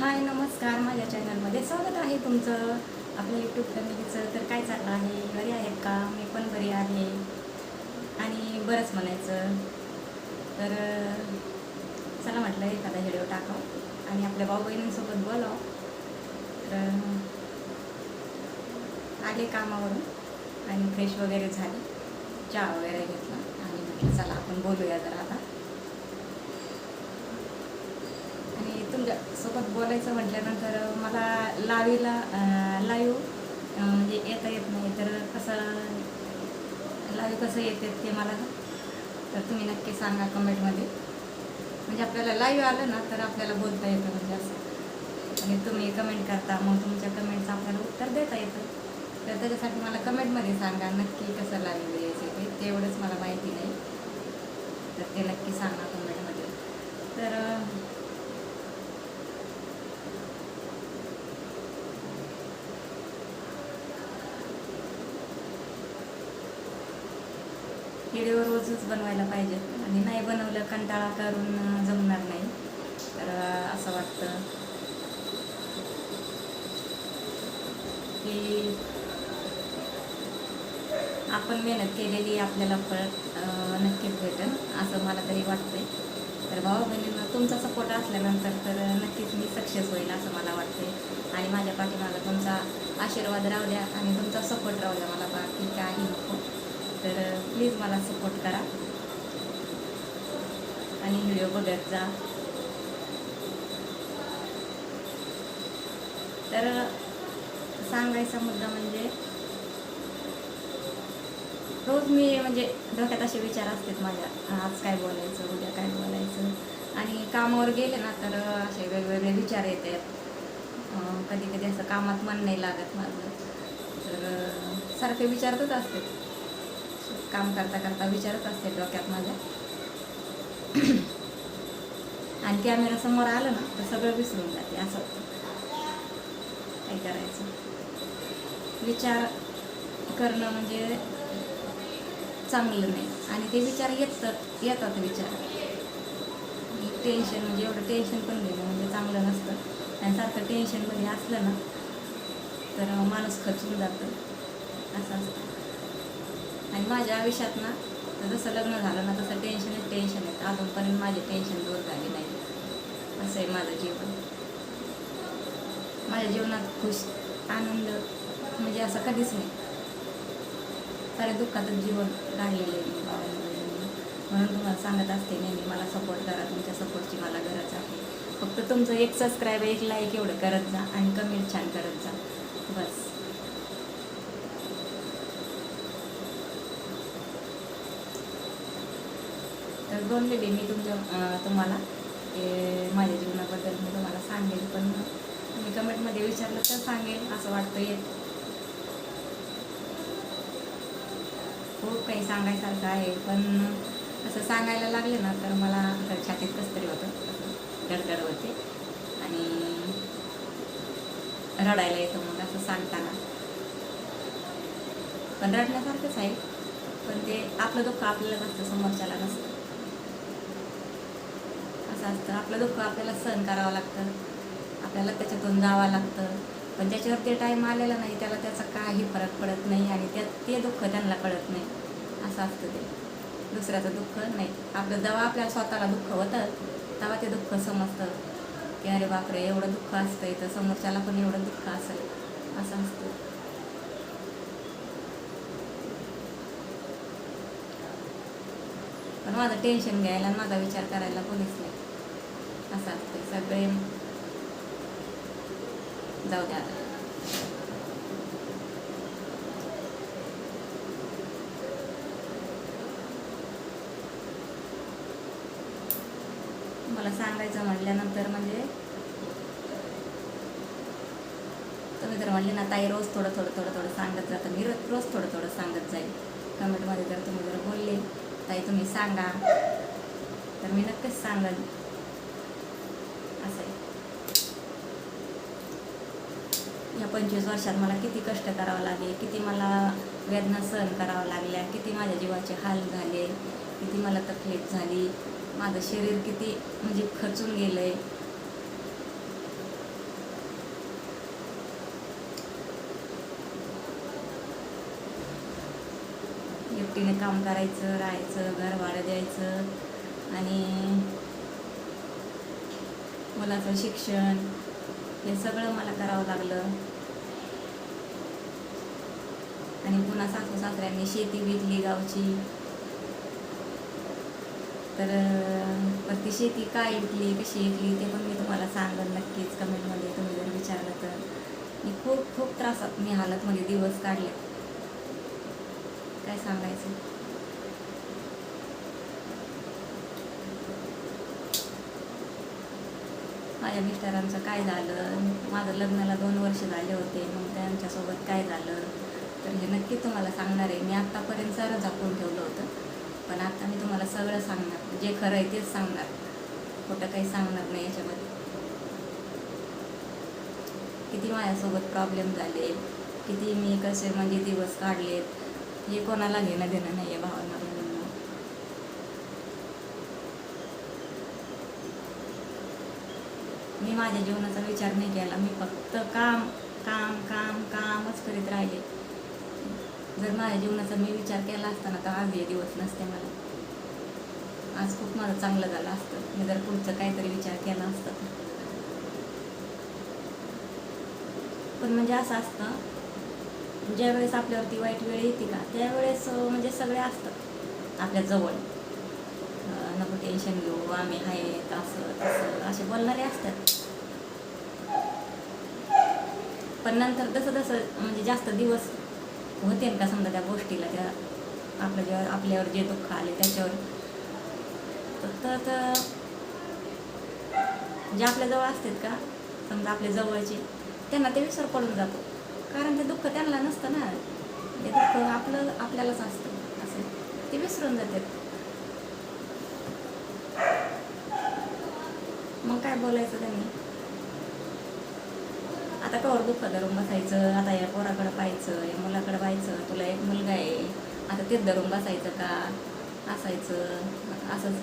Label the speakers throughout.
Speaker 1: हाय नमस्कार. माझ्या चॅनलमध्ये स्वागत आहे तुमचं. आपल्या यूट्यूब फॅमिलीचं तर काय चाललं आहे? बरी आहेत का? मी पण बरी आहे. आणि बरंच म्हणायचं. तर चला म्हटलं एखादा व्हिडिओ टाकावं आणि आपल्या भाऊ बहिणींसोबत बोलाव तर आले कामावरून. आणि फ्रेश वगैरे झाले. चहा वगैरे घेतला. आणि म्हटलं चला आपण बोलूया जरा आता. सोबत बोलायचं म्हटल्यानंतर मला लावीला लाईव्ह म्हणजे येता येत नाही. तर कसं लाईव्ह कसं येते ते मला तर तुम्ही नक्की सांगा कमेंटमध्ये. म्हणजे आपल्याला लाईव्ह आलं ना तर आपल्याला बोलता येतं म्हणजे असं. आणि तुम्ही कमेंट करता मग तुमच्या कमेंटचं आपल्याला उत्तर देता येतं. तर त्याच्यासाठी मला कमेंटमध्ये सांगा नक्की कसं लाईव्ह यायचं ते तेवढंच मला माहिती नाही तर ते नक्की सांगा कमेंटमध्ये. तर व्हिडिओ रोजच बनवायला पाहिजे. आणि नाही बनवलं कंटाळा करून जमणार नाही. तर असं वाटतं. की आपण मेहनत केलेली आपल्याला फळ नक्कीच भेटेल असं मला तरी वाटतंय. तर भाऊ बहिणींना तुमचा सपोर्ट असल्यानंतर तर नक्कीच मी सक्सेस होईल असं मला वाटतंय. आणि माझ्या पाठीमागं तुमचा आशीर्वाद राहू द्या आणि तुमचा सपोर्ट राहू द्या मला बाकी काही नको. तर प्लीज मला सपोर्ट करा. आणि व्हिडिओ बघत जा. तर सांगायचा मुद्दा म्हणजे रोज मी म्हणजे डोक्यात असे विचार असतात माझ्या आज काय बोलायचं उद्या काय बोलायचं? आणि कामावर गेले ना तर असे वेगवेगळे विचार येतात. कधी कधी असं कामात मन नाही लागत माझं. तर सारखे विचारतच असते काम करता करता विचारत असते डोक्यात माझ्या आणि कॅमेरा समोर आलं ना तर सगळं विसरून जाते असं काय करायचं? विचार करणं म्हणजे चांगलं नाही. आणि ते विचार येतात येतात विचार. टेन्शन म्हणजे एवढं टेन्शन पण घेणं म्हणजे चांगलं नसतं. आणि सारखं टेन्शनमध्ये असलं ना तर माणूस खचून जातं. असं असतं. आणि माझ्या आयुष्यात ना तर जसं लग्न झालं ना तसं टेन्शनच टेन्शन आहेत अजूनपर्यंत माझे टेन्शन दूर झाले नाही. असं आहे माझं जीवन. माझ्या जीवनात खुश आनंद म्हणजे असं कधीच नाही. सारे दुःखातच जीवन काढलेलं आहे मी बाबांनी म्हणून तुम्हाला सांगत असते नेहमी मला सपोर्ट करा तुमच्या सपोर्टची मला गरज आहे. फक्त तुमचं एक सबस्क्राईब एक लाईक एवढं करत जा आणि कमेंट छान करत जा. बस. तर बोललेले मी तुमच्या तुम्हाला. ते माझ्या जीवनाबद्दल मी तुम्हाला सांगेल पण मी कमेंटमध्ये विचारलं तर सांगेल असं वाटतं येत खूप काही सांगायसारखं आहे पण असं सांगायला लागले ना तर मला तर छातीत कसं तरी होतं गडगड होते आणि रडायला येतं मग असं सांगताना. पण रडण्यासारखंच आहे पण ते आपलं दुःख आपल्यालाच असतं समोरच्याला नसतं. असं असतं. आपलं दुःख आपल्याला सहन करावं लागतं. आपल्याला त्याच्यातून जावं लागतं. पण ज्याच्यावर ते टाईम आलेला नाही त्याला त्याचा काही फरक पडत नाही आणि त्या ते दुःख त्यांना कळत नाही. असं असतं ते. दुसऱ्याचं दुःख नाही. आपलं जेव्हा आपल्याला स्वतःला दुःख होतं तेव्हा ते दुःख समजतं. की अरे बापरे एवढं दुःख असतं तर समोरच्याला पण एवढं दुःख असेल. असं असतं. पण माझं टेन्शन घ्यायला आणि माझा विचार करायला कोणीच नाही. असं असतं सगळे जाऊ द्या. आता मला सांगायचं म्हटल्यानंतर म्हणजे तुम्ही तर म्हणले ना ताई रोज थोडं थोडं थोडं थोडं सांगत जातं मी रोज रोज थोडं थोडं सांगत जाईल. कमेंटमध्ये जर तुम्ही जर बोलले ताई तुम्ही सांगा. तर मी नक्कीच सांगेन. असं आहे. या पंचवीस वर्षात मला किती कष्ट करावं लागले किती मला वेदना सहन करावं लागल्या किती माझ्या जीवाचे हाल झाले किती मला तकलीफ झाली माझं शरीर किती म्हणजे खचून गेलं आहे एकटीने काम करायचं राहायचं घर भाडं द्यायचं आणि मुलाचं शिक्षण हे सगळं मला करावं लागलं. आणि पुन्हा सासू सासऱ्यांनी शेती विकली गावची. तर अं, ती शेती काय विकली कशी विकली ते पण मी तुम्हाला सांगेन नक्कीच कमेंटमध्ये तुम्ही जर विचारलं तर. मी खूप खूप त्रासात मी हालतमध्ये दिवस काढले. काय सांगायचं? माझ्या मिस्टरांचं काय झालं? माझं लग्नाला दोन वर्ष झाले होते मग त्यांच्यासोबत काय झालं? तर हे नक्की तुम्हाला सांगणार आहे. मी आत्तापर्यंत सारं झाकून ठेवलं होतं पण आता मी तुम्हाला सगळं सांगणार. जे खरं आहे तेच सांगणार. खोटं काही सांगणार नाही याच्यामध्ये. किती माझ्यासोबत प्रॉब्लेम झाले किती मी कसे म्हणजे दिवस काढलेत हे कोणाला घेणं देणं नाही आहे भावांना बहिणींना मी माझ्या जीवनाचा विचार नाही केला. मी फक्त काम काम काम कामच करीत राहिले. जर माझ्या जीवनाचा मी विचार केला असता ना तर आज हे दिवस नसते मला. आज खूप माझं चांगलं झालं असतं. मी जर पुढचं काहीतरी विचार केला असता तर. पण म्हणजे असं असतं ज्यावेळेस आपल्यावरती वाईट वेळ येते का त्यावेळेस म्हणजे सगळे असतात. आपल्या जवळ. नको टेन्शन घेऊ आम्ही आहे असं तसं असे बोलणारे असतात. पण नंतर जसं जसं म्हणजे जास्त दिवस होते का समजा त्या गोष्टीला त्या आपल्या जेव्हा आपल्यावर जे दुःख आले त्याच्यावर? तर- जे आपल्याजवळ असतात का समजा आपल्या जवळचे त्यांना ते विसर पडून जातो. कारण ते दुःख त्यांना नसतं ना. ते दुःख आपलं आपल्यालाच असतं. असं ते विसरून जातात. मग काय बोलायचं त्यांनी? आता कवर दुःख धरून बसायचं आता या पोराकडं पाहायचं या मुलाकडं पाहायचं तुला एक मुलगा आहे. आता तेच धरून बसायचं का? असायचं. असंच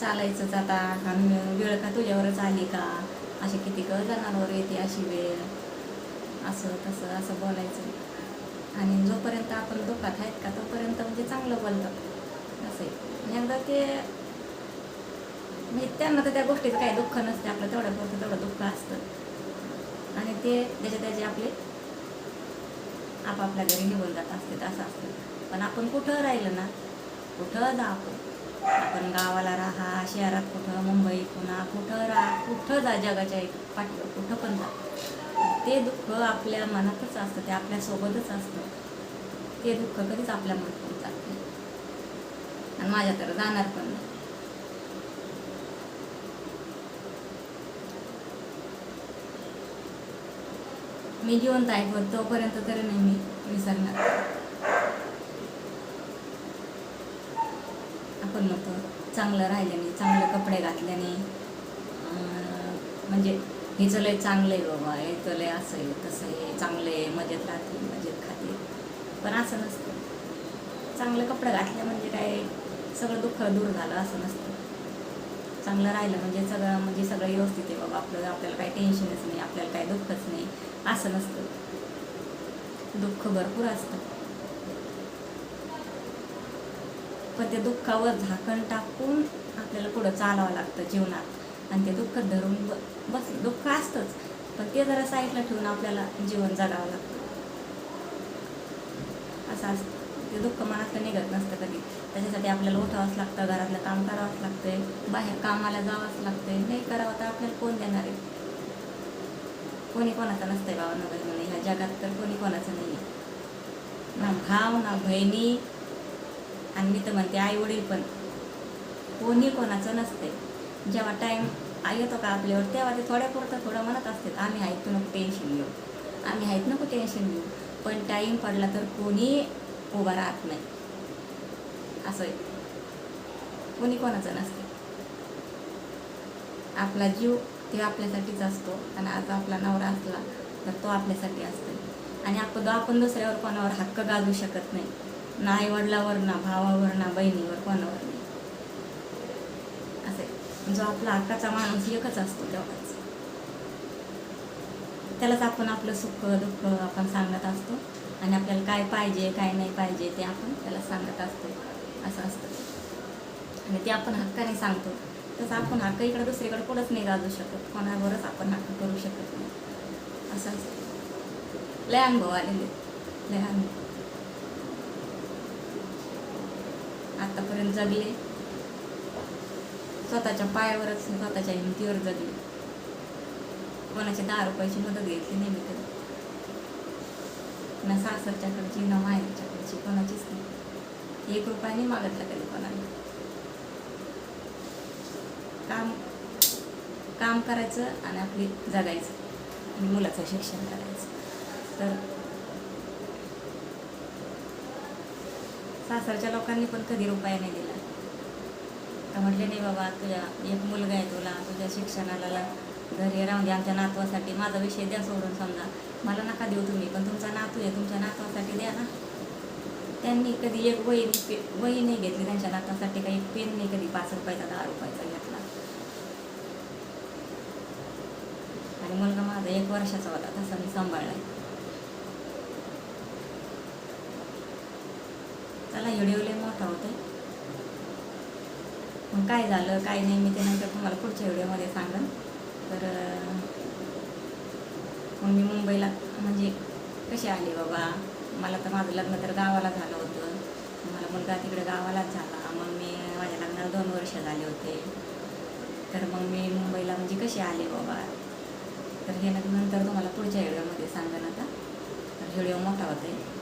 Speaker 1: चालायचंच आता. आणि वेळ का तुझ्यावरच आली का? अशी किती क जाणारवर येते अशी वेळ. असं तसं असं बोलायचं. आणि जोपर्यंत आपण दुःखात आहेत का तोपर्यंत म्हणजे चांगलं बोलतात. असं एकदा ते म्हणजे त्यांना तर त्या गोष्टीचं काही दुःख नसते. आपलं तेवढं पुरतं तेवढं दुःख असतं. आणि ते त्याचे त्याचे आपले आपापल्या घरी निघून जात असते असं असतं. पण आपण कुठं राहिलं ना कुठं जा आपण. आपण गावाला राहा शहरात कुठं मुंबई पुन्हा कुठं राहा कुठं जा जगाच्या एक पाठीवर कुठं पण जा. ते दुःख आपल्या मनातच असतं ते आपल्यासोबतच असतं. ते दुःख कधीच आपल्या मनातून जात नाही. आणि माझ्या तर जाणार पण नाही. मी जिवंत आहे पण तोपर्यंत तरी नाही मी विसरणार. आपण म्हणतो चांगलं राहिल्याने चांगले कपडे घातल्याने म्हणजे हिचं लय चांगलं आहे बाबा हे लय असं आहे तसं आहे चांगलं आहे मजेत राहते मजेत खाते. पण असं नसतं. चांगले कपडे घातले म्हणजे काय सगळं दुःख दूर झालं असं नसतं. चांगलं राहिलं म्हणजे सगळं म्हणजे सगळं व्यवस्थित आहे बाबा. आपलं आपल्याला काही टेन्शनच नाही आपल्याला काही दुःखच नाही. असं नसतं. दुःख भरपूर असतं. पण त्या दुःखावर झाकण टाकून आपल्याला पुढं चालावं लागतं जीवनात. आणि ते दुःख धरून ब बस दुःख असतंच. पण ते जरा साईडला ठेवून आपल्याला जीवन जगावं लागतं. असं असतं. ते दुःख मनातलं निघत नसतं कधी. त्याच्यासाठी आपल्याला उठावंच लागतं घरातलं काम करावंच लागतंय बाहेर कामाला जावंच लागतंय. नाही करावं तर आपल्याला कोण देणार आहे? कोणी कोणाचं नसतंय बाबा नगर म्हणे ह्या जगात तर कोणी कोणाचं नाही आहे ना भाव ना बहिणी. आणि मी तर म्हणते आई वडील पण. कोणी कोणाचं नसते जेव्हा टाईम येतो का आपल्यावर तेव्हा ते थोड्यापुरतं थोडं म्हणत असतात आम्ही आहेत नको टेन्शन घेऊ? आम्ही आहेत नको टेन्शन घेऊ? पण टाईम पडला तर कोणी उभा राहत नाही. असं कोणी कोणाचं नसते. आपला जीव ते आपल्यासाठीच असतो आणि आज आपला नवरा असला तर तो आपल्यासाठी असतो आणि आपण आपण दुसऱ्यावर कोणावर हक्क गाजू शकत नाही. ना आईवडिलावर ना भावावर ना बहिणीवर कोणावर नाही. असे जो आपला हक्काचा माणूस एकच असतो तेवढाच त्यालाच आपण आपलं सुख दुःख आपण सांगत असतो. आणि आपल्याला काय पाहिजे काय नाही पाहिजे ते आपण त्याला सांगत असतो. असं असतं. आणि ते आपण हक्काने सांगतो. तसं आपण हक्क इकडं दुसरीकडे कुठंच नाही गाजू शकत. कोणावरच आपण हक्क करू शकत नाही. असं असतं. लय अनुभव आलेले. लय अनुभव. आतापर्यंत जगले. स्वतःच्या पायावरच स्वतःच्या हिमतीवर जगले. कोणाच्या दहा रुपयाची मदत घेतली नाही मी कधी. ना सासरच्याकडची ना माहेरच्याकडची कोणाचीच नाही. एक रुपयाने मागितला कधी कोणाला. काम काम करायचं आणि आपली जगायचं आणि मुलाचं शिक्षण करायचं. तर सासरच्या लोकांनी पण कधी रुपया नाही दिला. तर म्हटले नाही बाबा तुझ्या एक मुलगा आहे तुला तुझ्या शिक्षणाला घरी राहून दे आमच्या नातवासाठी. माझा विषय द्या सोडून समजा. मला नका देऊ तुम्ही पण तुमचा नातू आहे तुमच्या नातवासाठी द्या ना. त्यांनी कधी एक वही वही नाही घेतली त्यांच्या नातवासाठी काही पेन नाही कधी पाच रुपयाचा दहा रुपयाचा घेतला. आणि मुलगा माझा एक वर्षाचा होता तसा मी सांभाळलाय. चला व्हिडिओ लय मोठा होते मग काय झालं काय नाही मी ते नंतर तुम्हाला पुढच्या व्हिडिओमध्ये सांगेन. तर मग मी मुंबईला म्हणजे कसे आले बाबा? मला तर माझं लग्न तर गावाला झालं होतं. मला मुलगा तिकडे गावालाच झाला. मग मी माझ्या लग्नाला दोन वर्ष झाले होते. तर मग मी मुंबईला म्हणजे कसे आले बाबा? तर हे नंतर तुम्हाला पुढच्या व्हिडिओमध्ये ना आता. तर व्हिडिओ मोठा आहे